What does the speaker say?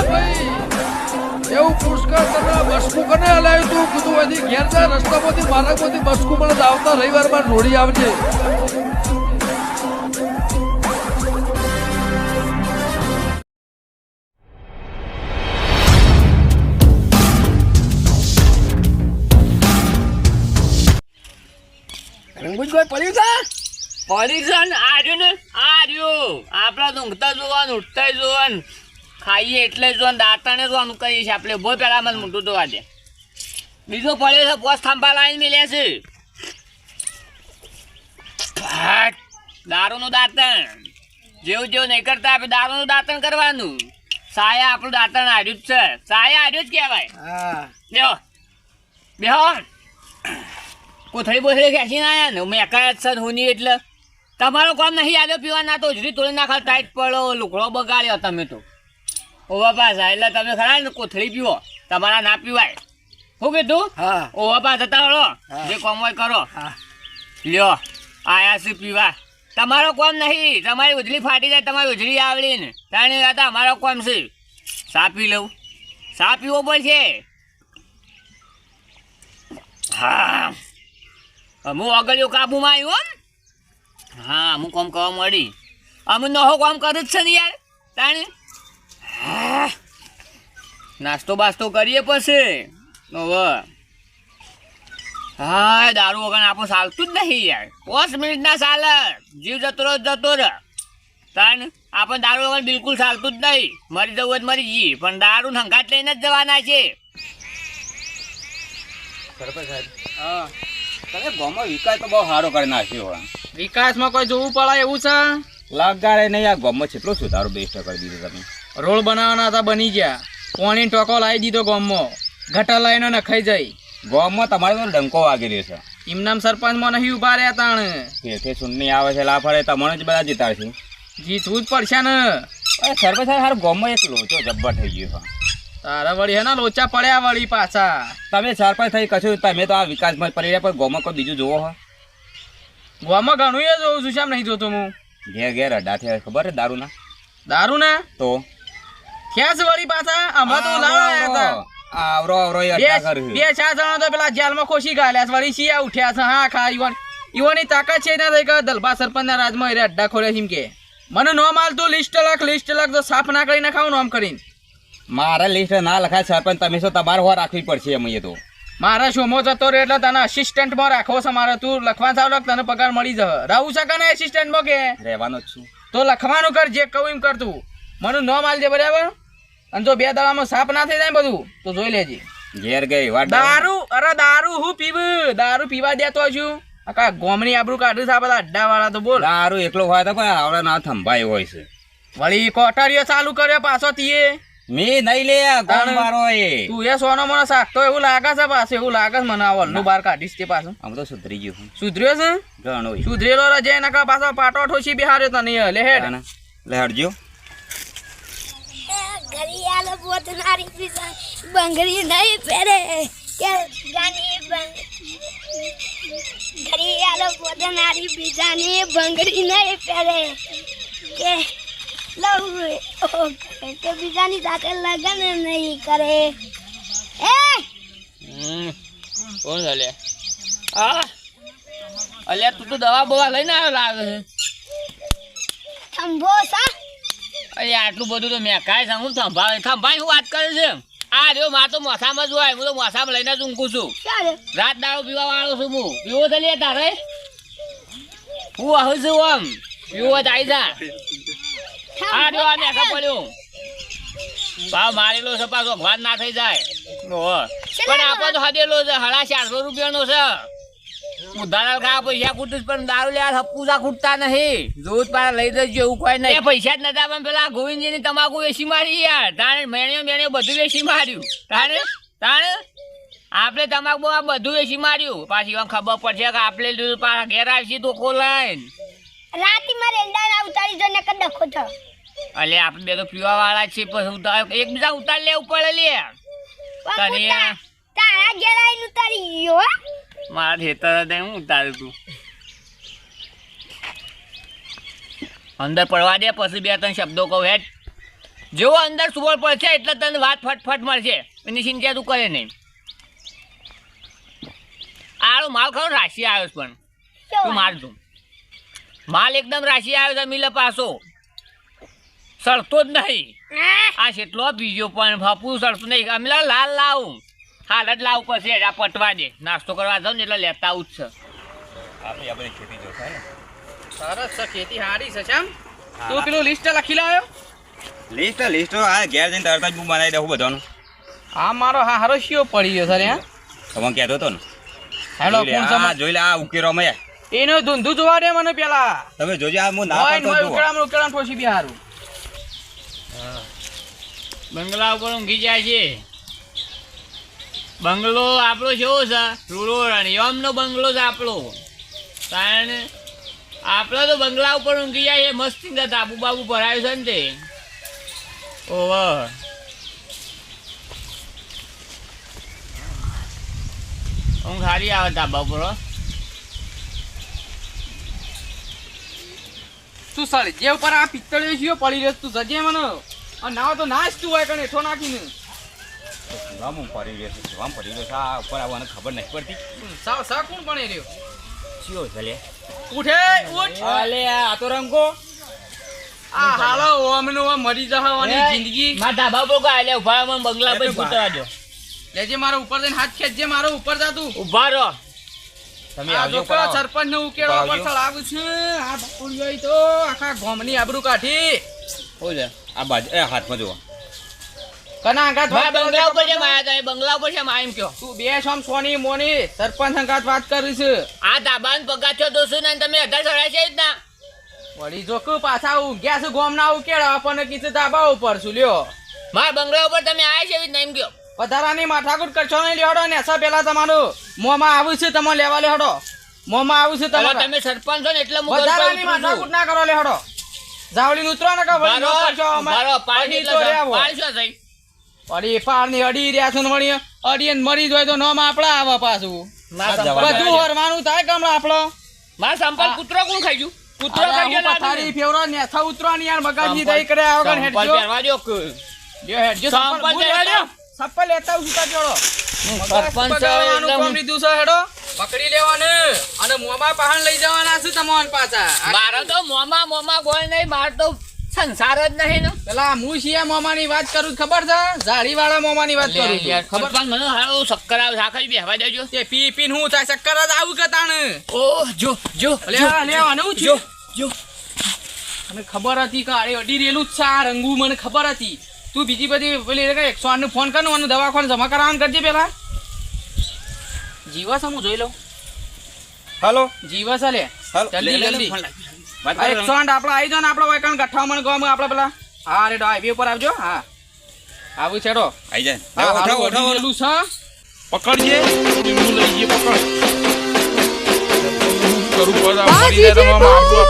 એ ભાઈ. એવું પુષ્કળ તને બસકું કને હલાવ્યું તું કીધું હજી ઘેર જા રસ્તામાંથી માર્ગમાંથી બસકું મને આવતા રવિવારમાં જોડી આવજે. રંગુજભાઈ પડ્યું છે? પરીક્ષણ આર્યું ને? આર્યું. આપણા ઊંઘતા જોવાનું ઉઠતા જોવાનું. ખાઈએ એટલે જો દાંતણે જોવાનું કહીએ છીએ. આપણે બહુ પહેલા મને મોટું તો દે. બીજો પડ્યો છે પોસ થાંભા લાવીને મેલ્યા છે. દારૂનું દાંતણ. જેવું જેવું નહીં કરતા આપણે દારૂનું દાંતણ કરવાનું. સાયા આપણું દાંતણ હાર્યું જ છે. સાયા હાર્યું જ કહેવાય. હા. બેહો. બેહો. કોથળી બોથળી ખેંચીને આયા ને મેં એકાયા જ છે હોની એટલે. તમારો કોમ નહીં આવ્યો પીવા ના તો હજરી તોડી નાખા ટાઈટ પડો લુકડો બગાડ્યો તમે તો. ઓવા પાછા એટલે તમે ખરા ને કોથળી પીવો. તમારા ના પીવાય. શું કીધું? હા. ઓવા પાછા જતા હળો જે કોમ હોય કરો. લ્યો આયા છે પીવા? તમારો કોમ નહીં તમારી ઉજળી ફાટી જાય તમારી ઉજળી આવડી ને. તાણી હતા અમારો કોમ છે. સા પી લઉં. સા પીવો પડશે. હા. અમુક અગળ્યું કાબુમાં આવ્યો હો હા અમુક કોમ કરવા મળી. અમે નહો કોમ કરું જ છે ને યાર તાણી. નાસ્તો બાસ્તો કરીએ પછી? હવે. હા દારૂ વગર આપણું ચાલતું જ નહીં યાર. પાંચ મિનિટના ચાલે. જીવ જતો રહો જતો રહે કારણ આપણને દારૂ વગર બિલકુલ ચાલતું જ નહીં. મરી જવું જ મરી જઈએ. પણ દારૂ હંગાટ લઈને જ જવાના છે. સાહેબ. હા. તમે ગામમાં વિકાસ તો બહુ સારો કરી નાખ્યો હોય. વિકાસમાં કોઈ જોવું પડે એવું છે? લાગારે નહીં આ ગામમાં કેટલો સુધારો બેસ્ટ કરી દીધો તમે. રોડ બનાવવાના હતા બની ગયા. પોણી ટોકો લાવી દીધો ગોમમાં. ગટર લાઈનો નખાઈ જાય ગોમમાં તમારે તો ડંકો વાગી રહ્યો છે ઇમનામ સરપંચમાં નહીં ઊભા રહ્યા તાણ. તેથી સુનની આવે છે લાફડે તમને જ બધા જીતાડશે. જીતવું જ પડશે ને. અરે સરપંચ હાર ગોમમાં એક લોચો જબ્બર થઈ ગયો તારા વળી હે ને લોચા પડ્યા વળી પાછા. તમે સરપંચ થઈ કશું તમે તો આ વિકાસમાં પડી રહ્યા પણ ગોમાં કોઈ બીજું જોવો હા? ગોમાં ઘણું એ જોઉં છું શામ નહીં જોતો હું. ઘેર ઘેર અડ્ડા થયા ખબર છે દારૂના? દારૂ ને તો? ક્યાં વળી પાછા હમણાં તો લાવ્યા હતા. આવરો આવરો બે ચાર જણા તો પેલા જેલમાં ખોશી ગાલ્યા વળી શિયા ઉઠ્યા છે હા ખા ઈવન ઈવોની તાકાત છે ના કે દલબા સરપંચના રાજમાં એ અડ્ડા ખોલે છે કે. મને નો માલ તું લિસ્ટ લખ લિસ્ટ લખ તો સાફ ના કરીને ખાવ નામ કરીને. મારા લિસ્ટ ના લખાય સરપંચ તમે શું તમારે હો રાખવી પડશે એ તો? મારા શોમો જતો રહે એટલે તને અસિસ્ટન્ટમાં રાખવો છે મારે. તું લખવા ચાવ લખ તને પગાર મળી જશે. રહું શકે ને અસિસ્ટન્ટમાં કે? રહેવાનો જ છું. તો લખવાનું કર જે કહું એમ કર તું. મને નો માલ જે બરાબર? અને જો બે દાડામાં સાફ ના થઈ જાય બધું તો જોઈ લેજે. ઘેર ગઈ વાત દારૂ અરે દારૂ હું પીવ? દારૂ પીવા દેતો છું આખા ગોમની આબરૂ કાઢી છે આ બધા અડ્ડા વાળા તો બોલ. દારૂ એકલો હોય તો પણ આવડે ના થંભાઈ હોય છે. વળી કોટરીઓ ચાલુ કર્યો પાછો તીએ. મેં નહીં લે કોણ મારો એ. તું એ સોનો મને સાખતો એવું લાગે છે પાછો એવું લાગે છે મને આવલનું. બાર કાઢીશ તે પાછો. આમ તો સુધરી ગયું સુધર્યો છે? ઘણો. સુધરેલો રજે નકા પાછો પાટો ઠોસી બિહાર્યો તને લે હેડ. લે હટજો ઘડિયાળો પોતનારી પીસા બંગડી નહીં પહેરે કે ગાની બંગ ઘડિયાળો પોતનારી બીજાની બંગડી નહીં પહેરે કે લવ ઓ કરે કે બીજાની સાથે લગન નહીં કરે એ હમ. કોણ છે લે આ અલ્યા તું તો દવા બવા લઈને આવ્યો લાગે છે થંભો સા અરે આટલું બધું તો મેં કાંઈ સાંભળું થંભાવે થંભાઈ હું વાત કરે છે? આ રહ્યો મા તો મોસામાં જ હોય હું તો મોસામાં લઈને જ ઊંઘું છું. રાત દાડો પીવા વાળો છું હું. પીવો તો લે તારે? હું આવું છું આમ. પીવો જાય જા. આ રહ્યો આ મેકા પડ્યો. ભાવ મારેલો છે પાછો ભગવાન ના થઈ જાય. ઓહો. પણ આપણે તો હદેલો છે હળા ચારસો રૂપિયાનો છે. પૈસા ખૂટું પણ દારૂ લેવા પૂજા ખૂટતા નહીં. જોત પાછા લઈ જજો એવું કોઈ નહીં. પૈસા જ નતા પણ પેલા ગોવિંદજી ની તમાકુ વેચી મારી યાર. તાણે મેણ્યો મેણ્યો બધું વેસી માર્યું. તાણે તાણે? આપણે તમાકુ આ બધું વેચી માર્યું. પાછી ખબર પડશે કે આપણે દૂધ પાછા ઘેર આવશી તો ખોલાઈને રાતી મારે એંડા ઉતારી જો નકર ડખો થયો. અલે આપણે બે તો પીવા વાળા છે પછી ઉતાર એકબીજા ઉતાર લેવું પડે લે. તારા ઘેર આવીને ઉતારી ગયો હો. મારા ખેતર હતા હું ઉતાર્યું તું. અંદર પડવા દે પછી બે ત્રણ શબ્દો કહું હેઠ જેવો અંદર સુવળ પડશે એટલે તને વાત ફટફટ મળશે. એની ચિંતા તું કરે નહીં. આરો માલ ખરો રાશિ આવ્યો છે પણ. તું માર તું માલ એકદમ રાશિ આવ્યો છે મિલે પાછો. સડતો જ નહીં. આ કેટલો બીજો પણ ફાપુ સડતો નહીં. અમે લા લાલ લાવું. હાલ જ ઉપર પછી આ પટવા દે. નાસ્તો કરવા જાઉં ને એટલે લેતા આવું જ છે. આપણે આ બધી ખેતી જોશે ને? સરસ છે ખેતી સારી છે શ્યામ. તું પેલું લિસ્ટ લખી લાવ્યો લિસ્ટ લિસ્ટ આ ઘેર જઈને તરત જ હું બનાવી દઉં બધાનું. આ મારો હા હારો શિયો પડી ગયો સર હા. તમે કહેતો હતો ને. હેલો કોણ આ જોઈ લે આ ઉકેરો મેં એનો ધૂંધું જોવા દે મને પેલા. તમે જોજો આ હું ના પાડતો હોય જુઓ. ઉકેળામાં ઉકેળામાં ઠોસી બી હારું બંગલા ઉપર ઊંઘી જાય છે. બંગલો આપણો કેવો છે? રૂડો રણિયમનો બંગલો છે આપણો. કારણ આપણા તો બંગલા ઉપર ઊંઘી જાય એ મસ્તી ને આબુ બાબુ ભરાયું છે ને તે. ઓવ ઊંઘ સારી આવે ધાબા ઉપર તું સાળી જે ઉપર આ પિત્તળિયો શિયો પડી રહ્યો તું જજે મને. ના તો તું હોય કણે એઠો નાખીને. છું આમ પડી રહ્યો આ ઉપર આવવાને ખબર નથી પડતી. સા સા કોણ બને રહ્યો? ચિયો છે ઉઠે ઉઠ. અલે આ તો રંગો. આ હાલો ઓમનો ઓમ મરી જવાની જિંદગી. મારા ધાબા ઉપર કોઈ આલ્યા ઊભા રહો, બંગલા પર દો. લેજે મારો ઉપર જઈને હાથ ખેંચજે મારો ઉપર જા તું. ઊભા રહો. તમે આવજો જો સરપંચ ને ઉકેળવા આવજો. પર લાવું છે. આ ઈ તો આખા ગામની આબરૂ કાઢી. શું આ બાજુ એ હાથમાં જુઓ. કના મારા બંગલા ઉપર છે મારા તમે બંગલા ઉપર છે મારા એમ કયો તું બે સોમ સોની મોની સરપંચ અંગાત વાત કરી છે. આ ધાબાન પગાર છો દોસ્તો ને તમે અઢાર ચડાય છે જ ના. વળી જો કે પાછા ઉગ્યા છે ગોમના ઉકેળા આપણને કીધું ધાબા ઉપર છું લ્યો. મારા બંગલા ઉપર તમે આયા છે એવી નહીં કયો વધારાની માથાકૂટ કરશો નહીં લેવડો ને એસા પેલા તમારું. મોંમાં આવું છે તમે લેવા લેવડો મોમાં આવું છે તમારે. તમે સરપંચ છો ને એટલે વધારાની માથાકૂટ ના કરો લેવડો જાવડી ઉતરો ને કે ન પાડી તો પાડી શું થઈ? વળી પારની અડી રહ્યા છે ને વળી અડીએ ને મરી જાય તો નોમ આપડા આવે પાછું. બધું હરવાનું થાય કમળા આપડો મારા સંપલ કૂતરો કોણ ખાઈ ગયું? કૂતરો ખાઈ ગયો પથારી લાડુ. ફેવરો નેથા ઉતરો ને યાર મગજની દઈ કર્યા વગર સંપલ હેડજો. પહેરવા દ્યો કે. હેડજો સંપલ સંપલ પહેરવા લેવા સપ્પલ લેતા સુતા જોડો. સરપંચ કામ લીધું છે હેડો. પકડી લેવાનું. અને મોમાં પહાણ લઈ જવાના છે તમોન પાછા. મારો તો મોમાં મોમા કોઈ નહીં માર તો સંસાર જ નહીં ને. પેલા હું શિયા મોમાની વાત કરું ખબર છે? ઝાડી વાળા મોમાની વાત કરું ખબર? પણ મને હારો શક્કર આવે સાખર બેહવા દેજો. તે પી પીને હું થાય? શક્કર જ આવું કે તાણ? ઓહ જો જો લે આ લેવાનું જો જો મને ખબર હતી કે અરે અડી રેલું જ છે આ રંગુ મને ખબર હતી. તું બીજી બધી પેલી કે એકસો આઠનું ફોન કરનું અને દવાખાને જમા કરાવવાનું કરજે પેલા. જીવા હું જોઈ લઉં. હાલો. લે. જલ્દી, લે, લે, લે, જલ્દી. આઠ આપણે આવી જાઓ ને આપણે વાયકાણ ગઠ્ઠા મને ગમ આપણે પેલા. હા રેડો હાઈવે ઉપર આવજો. હા. આવું છેડો. આવી જાય. હા હારું ઉઠાવો, અડી પકડજે. લઈ જઈએ પકડ. કરું પદ રમવામાં આવો,